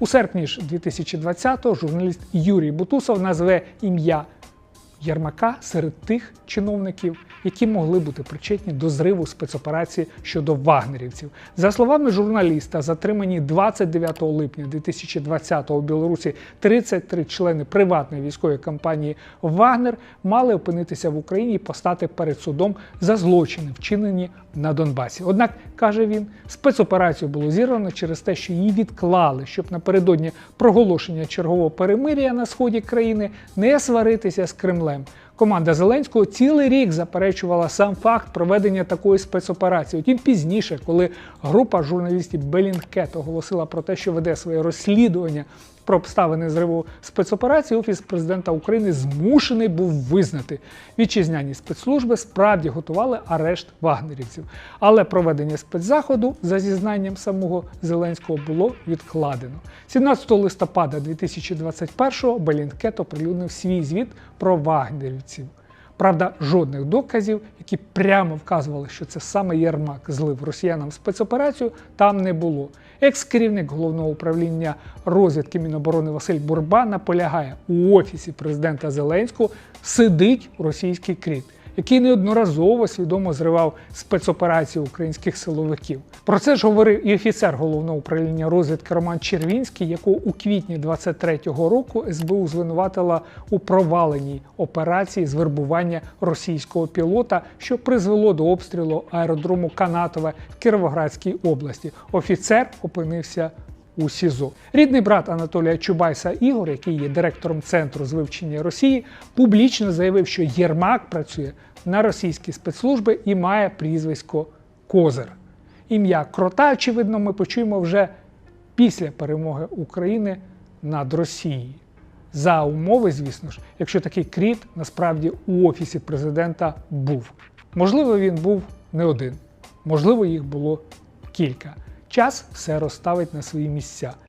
У серпні ж 2020-го журналіст Юрій Бутусов назве ім'я Єрмака серед тих чиновників, які могли бути причетні до зриву спецоперації щодо вагнерівців. За словами журналіста, затримані 29 липня 2020 у Білорусі 33 члени приватної військової компанії Вагнер мали опинитися в Україні і постати перед судом за злочини, вчинені на Донбасі. Однак каже він, спецоперацію було зірвано через те, що її відклали, щоб напередодні проголошення чергового перемир'я на сході країни не сваритися з Кремлем проблем. Команда Зеленського цілий рік заперечувала сам факт проведення такої спецоперації. Утім, пізніше, коли група журналістів Белінкет оголосила про те, що веде своє розслідування про обставини зриву спецоперації, офіс президента України змушений був визнати, вітчизняні спецслужби справді готували арешт вагнерівців. Але проведення спецзаходу, за зізнанням самого Зеленського, було відкладено. 17 листопада 2021-го Белінкет оприлюднив свій звіт про вагнерівців. Правда, жодних доказів, які прямо вказували, що це саме Єрмак злив росіянам спецоперацію, там не було. Екс-керівник головного управління розвідки Міноборони Василь Бурба наполягає у офісі президента Зеленського сидить російський кріт. Який неодноразово свідомо зривав спецоперації українських силовиків. Про це ж говорив і офіцер головного управління розвідки Роман Червінський, якого у квітні 23-го року СБУ звинуватила у проваленій операції з вербування російського пілота, що призвело до обстрілу аеродрому Канатове в Кіровоградській області. Офіцер опинився у СІЗО. Рідний брат Анатолія Чубайса Ігор, який є директором центру з вивчення Росії, публічно заявив, що Єрмак працює на російські спецслужби і має прізвисько Козир. Ім'я крота, очевидно, ми почуємо вже після перемоги України над Росією. За умови, звісно ж, якщо такий кріт насправді у офісі президента був. Можливо, він був не один, можливо, їх було кілька. Час все розставить на свої місця.